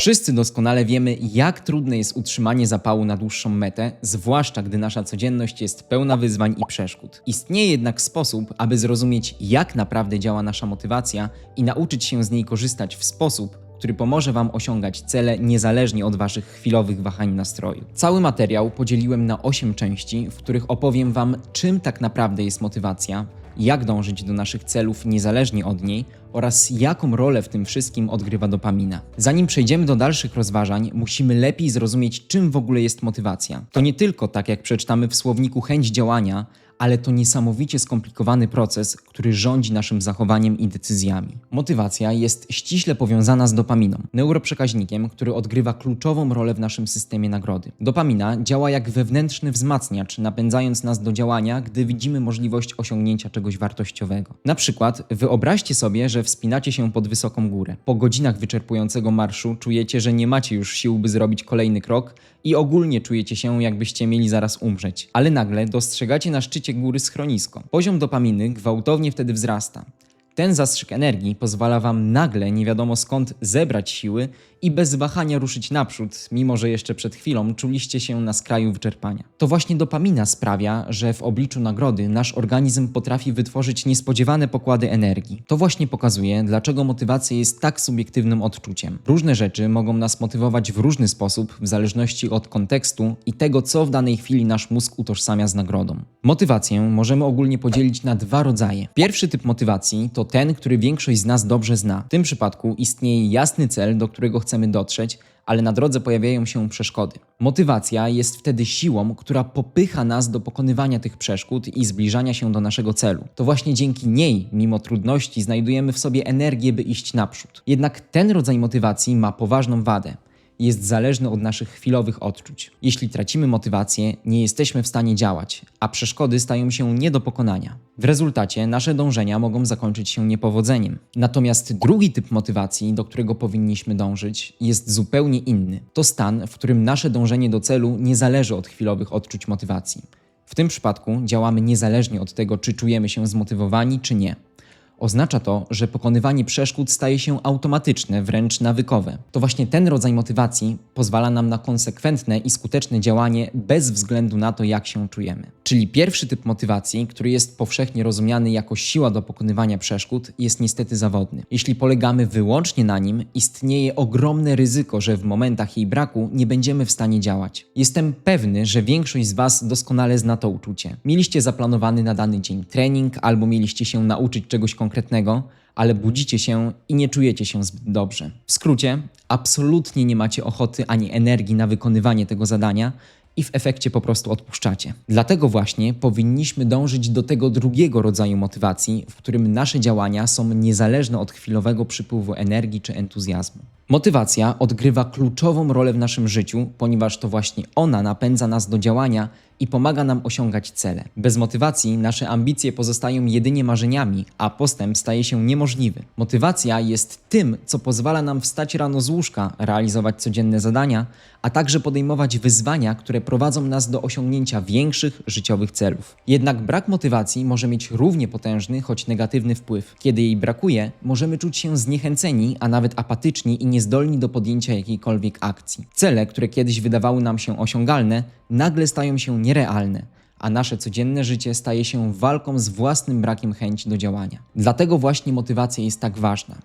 Wszyscy doskonale wiemy, jak trudne jest utrzymanie zapału na dłuższą metę, zwłaszcza gdy nasza codzienność jest pełna wyzwań i przeszkód. Istnieje jednak sposób, aby zrozumieć, jak naprawdę działa nasza motywacja i nauczyć się z niej korzystać w sposób, który pomoże Wam osiągać cele niezależnie od Waszych chwilowych wahań nastroju. Cały materiał podzieliłem na 8 części, w których opowiem Wam, czym tak naprawdę jest motywacja, jak dążyć do naszych celów niezależnie od niej oraz jaką rolę w tym wszystkim odgrywa dopamina. Zanim przejdziemy do dalszych rozważań, musimy lepiej zrozumieć, czym w ogóle jest motywacja. To nie tylko, tak jak przeczytamy w słowniku, chęć działania, ale to niesamowicie skomplikowany proces, który rządzi naszym zachowaniem i decyzjami. Motywacja jest ściśle powiązana z dopaminą, neuroprzekaźnikiem, który odgrywa kluczową rolę w naszym systemie nagrody. Dopamina działa jak wewnętrzny wzmacniacz, napędzając nas do działania, gdy widzimy możliwość osiągnięcia czegoś wartościowego. Na przykład, wyobraźcie sobie, że wspinacie się pod wysoką górę. Po godzinach wyczerpującego marszu czujecie, że nie macie już sił, by zrobić kolejny krok i ogólnie czujecie się, jakbyście mieli zaraz umrzeć. Ale nagle dostrzegacie na szczycie góry schronisko. Poziom dopaminy gwałtownie wtedy wzrasta. Ten zastrzyk energii pozwala Wam nagle, nie wiadomo skąd, zebrać siły i bez wahania ruszyć naprzód, mimo że jeszcze przed chwilą czuliście się na skraju wyczerpania. To właśnie dopamina sprawia, że w obliczu nagrody nasz organizm potrafi wytworzyć niespodziewane pokłady energii. To właśnie pokazuje, dlaczego motywacja jest tak subiektywnym odczuciem. Różne rzeczy mogą nas motywować w różny sposób, w zależności od kontekstu i tego, co w danej chwili nasz mózg utożsamia z nagrodą. Motywację możemy ogólnie podzielić na dwa rodzaje. Pierwszy typ motywacji to ten, który większość z nas dobrze zna. W tym przypadku istnieje jasny cel, do którego chcemy dotrzeć, ale na drodze pojawiają się przeszkody. Motywacja jest wtedy siłą, która popycha nas do pokonywania tych przeszkód i zbliżania się do naszego celu. To właśnie dzięki niej, mimo trudności, znajdujemy w sobie energię, by iść naprzód. Jednak ten rodzaj motywacji ma poważną wadę jest zależny od naszych chwilowych odczuć. Jeśli tracimy motywację, nie jesteśmy w stanie działać, a przeszkody stają się nie do pokonania. W rezultacie nasze dążenia mogą zakończyć się niepowodzeniem. Natomiast drugi typ motywacji, do którego powinniśmy dążyć, jest zupełnie inny. To stan, w którym nasze dążenie do celu nie zależy od chwilowych odczuć motywacji. W tym przypadku działamy niezależnie od tego, czy czujemy się zmotywowani, czy nie. Oznacza to, że pokonywanie przeszkód staje się automatyczne, wręcz nawykowe. To właśnie ten rodzaj motywacji pozwala nam na konsekwentne i skuteczne działanie bez względu na to, jak się czujemy. Czyli pierwszy typ motywacji, który jest powszechnie rozumiany jako siła do pokonywania przeszkód, jest niestety zawodny. Jeśli polegamy wyłącznie na nim, istnieje ogromne ryzyko, że w momentach jej braku nie będziemy w stanie działać. Jestem pewny, że większość z Was doskonale zna to uczucie. Mieliście zaplanowany na dany dzień trening, albo mieliście się nauczyć czegoś konkretnego, ale budzicie się i nie czujecie się zbyt dobrze. W skrócie, absolutnie nie macie ochoty ani energii na wykonywanie tego zadania i w efekcie po prostu odpuszczacie. Dlatego właśnie powinniśmy dążyć do tego drugiego rodzaju motywacji, w którym nasze działania są niezależne od chwilowego przypływu energii czy entuzjazmu. Motywacja odgrywa kluczową rolę w naszym życiu, ponieważ to właśnie ona napędza nas do działania i pomaga nam osiągać cele. Bez motywacji nasze ambicje pozostają jedynie marzeniami, a postęp staje się niemożliwy. Motywacja jest tym, co pozwala nam wstać rano z łóżka, realizować codzienne zadania, a także podejmować wyzwania, które prowadzą nas do osiągnięcia większych życiowych celów. Jednak brak motywacji może mieć równie potężny, choć negatywny wpływ. Kiedy jej brakuje, możemy czuć się zniechęceni, a nawet apatyczni i niezdolni do podjęcia jakiejkolwiek akcji. Cele, które kiedyś wydawały nam się osiągalne, nagle stają się nierealne, a nasze codzienne życie staje się walką z własnym brakiem chęci do działania. Dlatego właśnie motywacja jest tak ważna.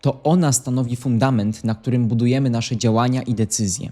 To ona stanowi fundament, na którym budujemy nasze działania i decyzje.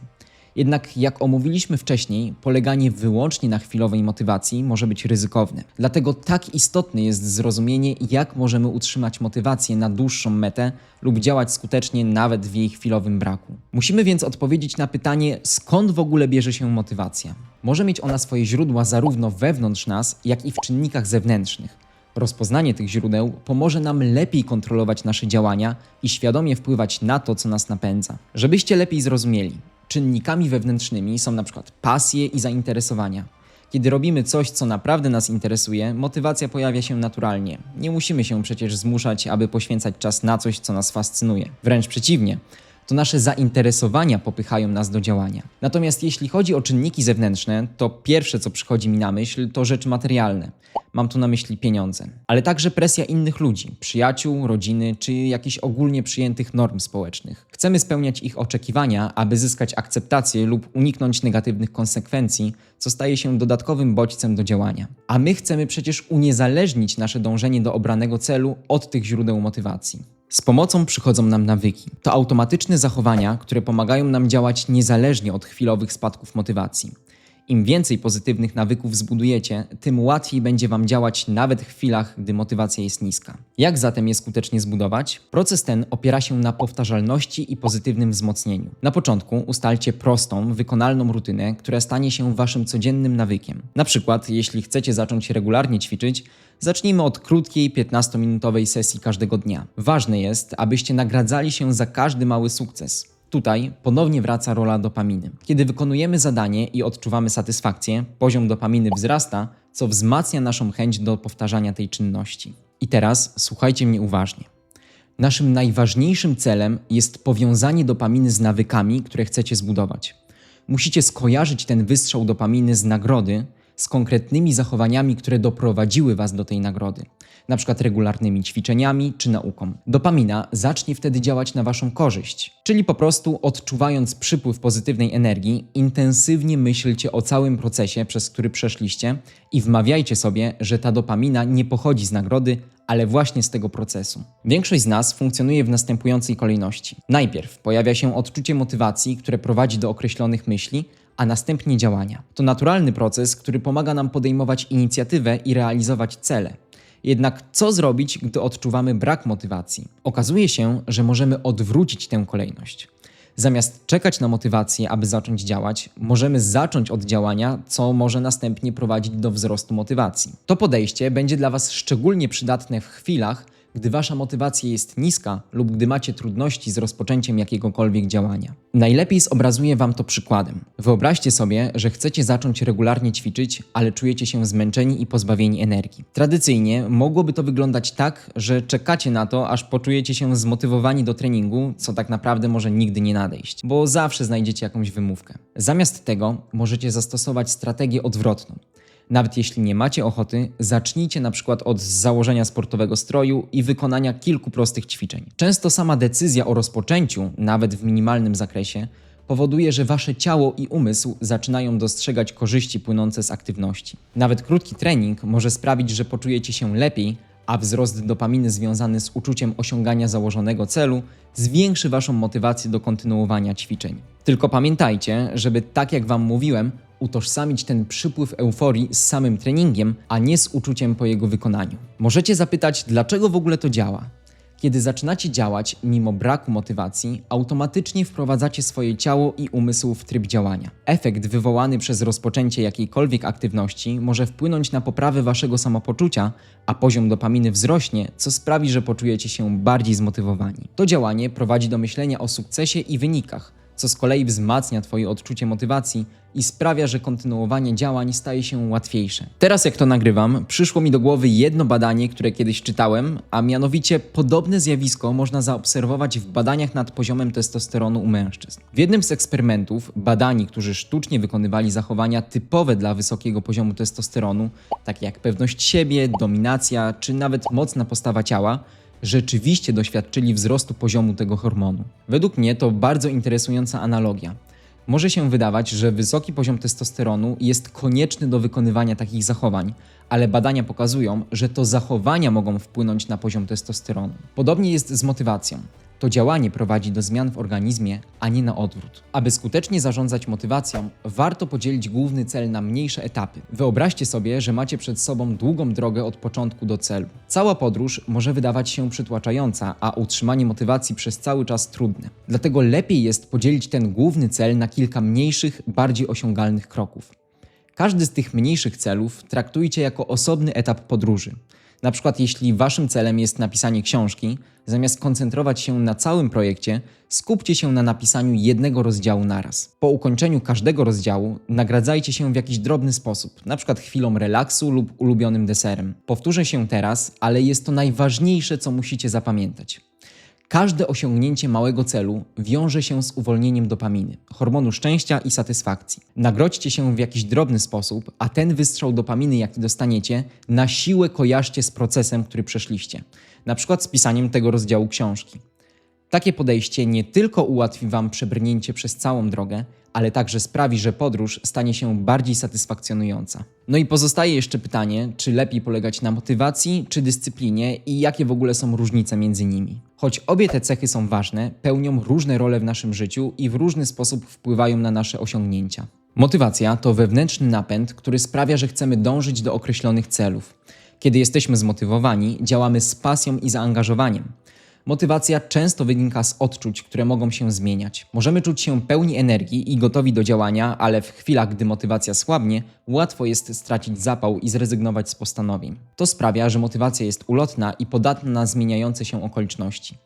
Jednak, jak omówiliśmy wcześniej, poleganie wyłącznie na chwilowej motywacji może być ryzykowne. Dlatego tak istotne jest zrozumienie, jak możemy utrzymać motywację na dłuższą metę lub działać skutecznie nawet w jej chwilowym braku. Musimy więc odpowiedzieć na pytanie, skąd w ogóle bierze się motywacja. Może mieć ona swoje źródła zarówno wewnątrz nas, jak i w czynnikach zewnętrznych. Rozpoznanie tych źródeł pomoże nam lepiej kontrolować nasze działania i świadomie wpływać na to, co nas napędza. Żebyście lepiej zrozumieli, czynnikami wewnętrznymi są przykład pasje i zainteresowania. Kiedy robimy coś, co naprawdę nas interesuje, motywacja pojawia się naturalnie. Nie musimy się przecież zmuszać, aby poświęcać czas na coś, co nas fascynuje. Wręcz przeciwnie. To nasze zainteresowania popychają nas do działania. Natomiast jeśli chodzi o czynniki zewnętrzne, to pierwsze co przychodzi mi na myśl to rzeczy materialne. Mam tu na myśli pieniądze, ale także presja innych ludzi, przyjaciół, rodziny czy jakichś ogólnie przyjętych norm społecznych. Chcemy spełniać ich oczekiwania, aby zyskać akceptację lub uniknąć negatywnych konsekwencji, co staje się dodatkowym bodźcem do działania. A my chcemy przecież uniezależnić nasze dążenie do obranego celu od tych źródeł motywacji. Z pomocą przychodzą nam nawyki. To automatyczne zachowania, które pomagają nam działać niezależnie od chwilowych spadków motywacji. Im więcej pozytywnych nawyków zbudujecie, tym łatwiej będzie Wam działać nawet w chwilach, gdy motywacja jest niska. Jak zatem je skutecznie zbudować? Proces ten opiera się na powtarzalności i pozytywnym wzmocnieniu. Na początku ustalcie prostą, wykonalną rutynę, która stanie się Waszym codziennym nawykiem. Na przykład, jeśli chcecie zacząć regularnie ćwiczyć, Zacznijmy od krótkiej, 15-minutowej sesji każdego dnia. Ważne jest, abyście nagradzali się za każdy mały sukces. Tutaj ponownie wraca rola dopaminy. Kiedy wykonujemy zadanie i odczuwamy satysfakcję, poziom dopaminy wzrasta, co wzmacnia naszą chęć do powtarzania tej czynności. I teraz słuchajcie mnie uważnie. Naszym najważniejszym celem jest powiązanie dopaminy z nawykami, które chcecie zbudować. Musicie skojarzyć ten wystrzał dopaminy z nagrody z konkretnymi zachowaniami, które doprowadziły Was do tej nagrody, na przykład regularnymi ćwiczeniami czy nauką. Dopamina zacznie wtedy działać na Waszą korzyść, czyli po prostu odczuwając przypływ pozytywnej energii, intensywnie myślcie o całym procesie, przez który przeszliście i wmawiajcie sobie, że ta dopamina nie pochodzi z nagrody, ale właśnie z tego procesu. Większość z nas funkcjonuje w następującej kolejności. Najpierw pojawia się odczucie motywacji, które prowadzi do określonych myśli, a następnie działania. To naturalny proces, który pomaga nam podejmować inicjatywę i realizować cele. Jednak co zrobić, gdy odczuwamy brak motywacji? Okazuje się, że możemy odwrócić tę kolejność. Zamiast czekać na motywację, aby zacząć działać, możemy zacząć od działania, co może następnie prowadzić do wzrostu motywacji. To podejście będzie dla Was szczególnie przydatne w chwilach, gdy wasza motywacja jest niska lub gdy macie trudności z rozpoczęciem jakiegokolwiek działania. Najlepiej zobrazuję wam to przykładem. Wyobraźcie sobie, że chcecie zacząć regularnie ćwiczyć, ale czujecie się zmęczeni i pozbawieni energii. Tradycyjnie mogłoby to wyglądać tak, że czekacie na to, aż poczujecie się zmotywowani do treningu, co tak naprawdę może nigdy nie nadejść, bo zawsze znajdziecie jakąś wymówkę. Zamiast tego możecie zastosować strategię odwrotną. Nawet jeśli nie macie ochoty, zacznijcie na przykład od założenia sportowego stroju i wykonania kilku prostych ćwiczeń. Często sama decyzja o rozpoczęciu, nawet w minimalnym zakresie, powoduje, że wasze ciało i umysł zaczynają dostrzegać korzyści płynące z aktywności. Nawet krótki trening może sprawić, że poczujecie się lepiej, a wzrost dopaminy związany z uczuciem osiągania założonego celu zwiększy waszą motywację do kontynuowania ćwiczeń. Tylko pamiętajcie, żeby tak jak wam mówiłem, utożsamić ten przypływ euforii z samym treningiem, a nie z uczuciem po jego wykonaniu. Możecie zapytać, dlaczego w ogóle to działa? Kiedy zaczynacie działać mimo braku motywacji, automatycznie wprowadzacie swoje ciało i umysł w tryb działania. Efekt wywołany przez rozpoczęcie jakiejkolwiek aktywności może wpłynąć na poprawę waszego samopoczucia, a poziom dopaminy wzrośnie, co sprawi, że poczujecie się bardziej zmotywowani. To działanie prowadzi do myślenia o sukcesie i wynikach, co z kolei wzmacnia Twoje odczucie motywacji i sprawia, że kontynuowanie działań staje się łatwiejsze. Teraz, jak to nagrywam, przyszło mi do głowy jedno badanie, które kiedyś czytałem, a mianowicie podobne zjawisko można zaobserwować w badaniach nad poziomem testosteronu u mężczyzn. W jednym z eksperymentów badani, którzy sztucznie wykonywali zachowania typowe dla wysokiego poziomu testosteronu, takie jak pewność siebie, dominacja czy nawet mocna postawa ciała, rzeczywiście doświadczyli wzrostu poziomu tego hormonu. Według mnie to bardzo interesująca analogia. Może się wydawać, że wysoki poziom testosteronu jest konieczny do wykonywania takich zachowań, ale badania pokazują, że to zachowania mogą wpłynąć na poziom testosteronu. Podobnie jest z motywacją. To działanie prowadzi do zmian w organizmie, a nie na odwrót. Aby skutecznie zarządzać motywacją, warto podzielić główny cel na mniejsze etapy. Wyobraźcie sobie, że macie przed sobą długą drogę od początku do celu. Cała podróż może wydawać się przytłaczająca, a utrzymanie motywacji przez cały czas trudne. Dlatego lepiej jest podzielić ten główny cel na kilka mniejszych, bardziej osiągalnych kroków. Każdy z tych mniejszych celów traktujcie jako osobny etap podróży. Na przykład, jeśli waszym celem jest napisanie książki, zamiast koncentrować się na całym projekcie, skupcie się na napisaniu jednego rozdziału naraz. Po ukończeniu każdego rozdziału nagradzajcie się w jakiś drobny sposób, przykład chwilą relaksu lub ulubionym deserem. Powtórzę się teraz, ale jest to najważniejsze, co musicie zapamiętać. Każde osiągnięcie małego celu wiąże się z uwolnieniem dopaminy, hormonu szczęścia i satysfakcji. Nagrodźcie się w jakiś drobny sposób, a ten wystrzał dopaminy, jaki dostaniecie, na siłę kojarzcie z procesem, który przeszliście, na przykład z pisaniem tego rozdziału książki. Takie podejście nie tylko ułatwi Wam przebrnięcie przez całą drogę, ale także sprawi, że podróż stanie się bardziej satysfakcjonująca. No i pozostaje jeszcze pytanie, czy lepiej polegać na motywacji czy dyscyplinie i jakie w ogóle są różnice między nimi. Choć obie te cechy są ważne, pełnią różne role w naszym życiu i w różny sposób wpływają na nasze osiągnięcia. Motywacja to wewnętrzny napęd, który sprawia, że chcemy dążyć do określonych celów. Kiedy jesteśmy zmotywowani, działamy z pasją i zaangażowaniem. Motywacja często wynika z odczuć, które mogą się zmieniać. Możemy czuć się pełni energii i gotowi do działania, ale w chwilach, gdy motywacja słabnie, łatwo jest stracić zapał i zrezygnować z postanowień. To sprawia, że motywacja jest ulotna i podatna na zmieniające się okoliczności.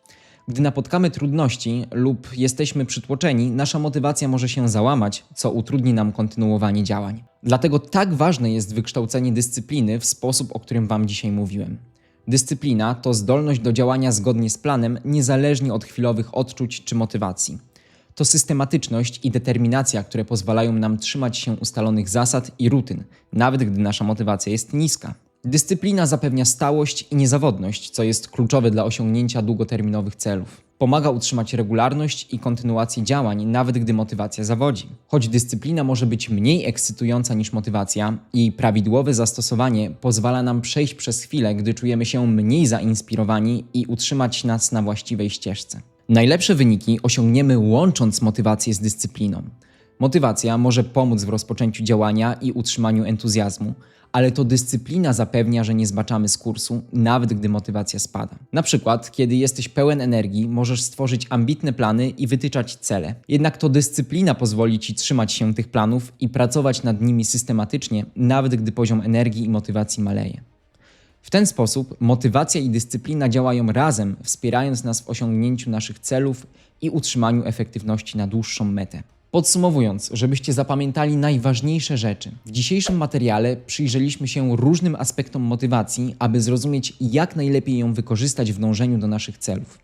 Gdy napotkamy trudności lub jesteśmy przytłoczeni, nasza motywacja może się załamać, co utrudni nam kontynuowanie działań. Dlatego tak ważne jest wykształcenie dyscypliny w sposób, o którym Wam dzisiaj mówiłem. Dyscyplina to zdolność do działania zgodnie z planem, niezależnie od chwilowych odczuć czy motywacji. To systematyczność i determinacja, które pozwalają nam trzymać się ustalonych zasad i rutyn, nawet gdy nasza motywacja jest niska. Dyscyplina zapewnia stałość i niezawodność, co jest kluczowe dla osiągnięcia długoterminowych celów. Pomaga utrzymać regularność i kontynuację działań, nawet gdy motywacja zawodzi. Choć dyscyplina może być mniej ekscytująca niż motywacja, jej prawidłowe zastosowanie pozwala nam przejść przez chwilę, gdy czujemy się mniej zainspirowani i utrzymać nas na właściwej ścieżce. Najlepsze wyniki osiągniemy łącząc motywację z dyscypliną. Motywacja może pomóc w rozpoczęciu działania i utrzymaniu entuzjazmu, ale to dyscyplina zapewnia, że nie zbaczamy z kursu, nawet gdy motywacja spada. Na przykład, kiedy jesteś pełen energii, możesz stworzyć ambitne plany i wytyczać cele. Jednak to dyscyplina pozwoli ci trzymać się tych planów i pracować nad nimi systematycznie, nawet gdy poziom energii i motywacji maleje. W ten sposób motywacja i dyscyplina działają razem, wspierając nas w osiągnięciu naszych celów i utrzymaniu efektywności na dłuższą metę. Podsumowując, żebyście zapamiętali najważniejsze rzeczy, w dzisiejszym materiale przyjrzeliśmy się różnym aspektom motywacji, aby zrozumieć, jak najlepiej ją wykorzystać w dążeniu do naszych celów.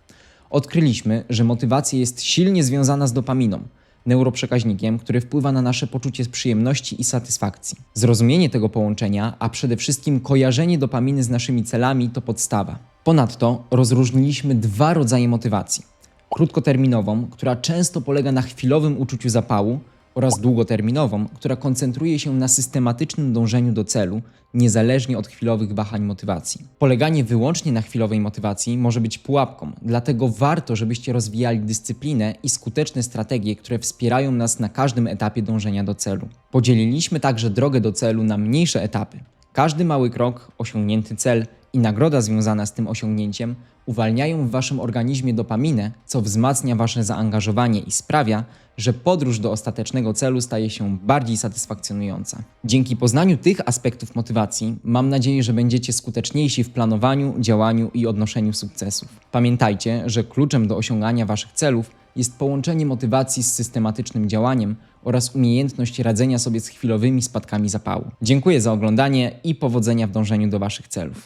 Odkryliśmy, że motywacja jest silnie związana z dopaminą, neuroprzekaźnikiem, który wpływa na nasze poczucie przyjemności i satysfakcji. Zrozumienie tego połączenia, a przede wszystkim kojarzenie dopaminy z naszymi celami to podstawa. Ponadto rozróżniliśmy dwa rodzaje motywacji krótkoterminową, która często polega na chwilowym uczuciu zapału, oraz długoterminową, która koncentruje się na systematycznym dążeniu do celu, niezależnie od chwilowych wahań motywacji. Poleganie wyłącznie na chwilowej motywacji może być pułapką, dlatego warto, żebyście rozwijali dyscyplinę i skuteczne strategie, które wspierają nas na każdym etapie dążenia do celu. Podzieliliśmy także drogę do celu na mniejsze etapy. Każdy mały krok, osiągnięty cel i nagroda związana z tym osiągnięciem uwalniają w waszym organizmie dopaminę, co wzmacnia wasze zaangażowanie i sprawia, że podróż do ostatecznego celu staje się bardziej satysfakcjonująca. Dzięki poznaniu tych aspektów motywacji, mam nadzieję, że będziecie skuteczniejsi w planowaniu, działaniu i odnoszeniu sukcesów. Pamiętajcie, że kluczem do osiągania waszych celów jest połączenie motywacji z systematycznym działaniem oraz umiejętność radzenia sobie z chwilowymi spadkami zapału. Dziękuję za oglądanie i powodzenia w dążeniu do waszych celów.